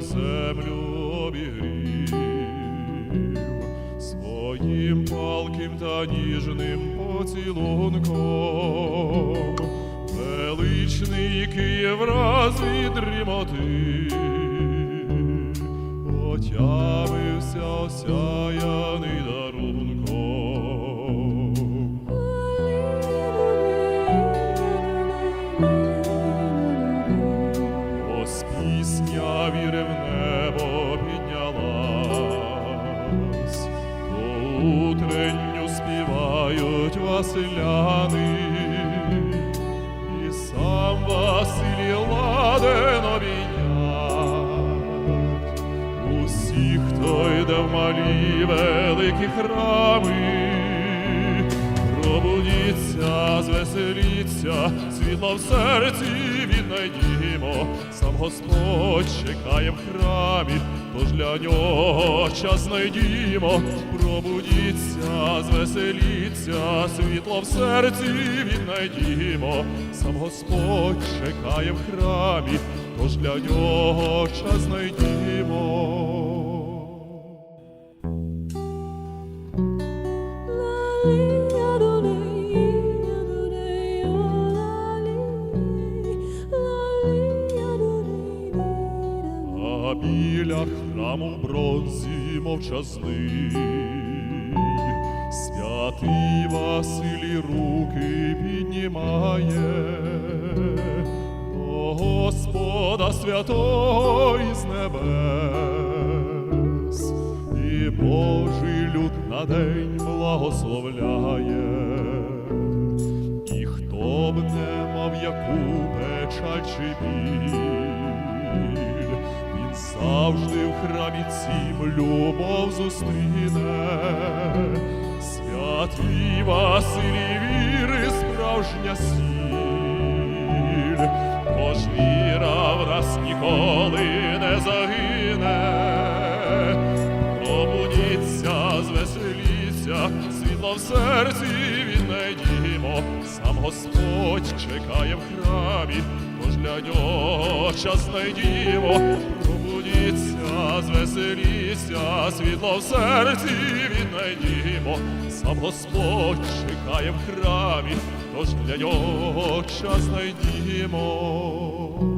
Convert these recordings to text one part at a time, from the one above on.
землю обігрів своїм палким та ніжним поцілунком. Величний Київ раз від пісня віри в небо піднялась, то утренню співають василяни, і сам Василій ладен обійнять усіх, хто йде в малі великі храми. Пробудіться, звеселіться, світло в серці віднайдімо, сам Господь чекає в храмі, тож для нього час знайдімо, пробудіться, звеселіться, світло в серці віднайдімо, сам Господь чекає в храмі, тож для нього час знайдімо. Біля храму бронзі мовчазний, святий Василій руки піднімає до Господа святого із небес, і Божий люд на день благословляє. І хто б не мав яку печаль чи біль, завжди в храмі цім любов зустріне. Святий Василій віри справжня сіль, тож віра в нас ніколи не загине. Пробудіться, звеселіться, світло в серці віднайдімо, сам Господь чекає в храмі, для нього час знайдімо. Пробудіться, звеселіться, світло в серці віднайдімо, сам Господь чекає в храмі, тож для нього час знайдімо.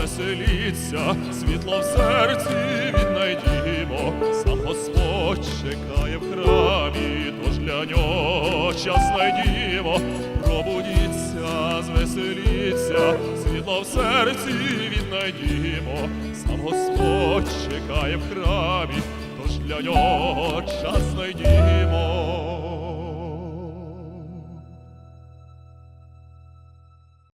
Пробудіться, світло в серці віднайдімо, сам Господь чекає в храмі, тож для нього час знайдімо. Пробудіться, звеселіться, світло в серці віднайдімо, сам Господь чекає в храмі, тож для нього.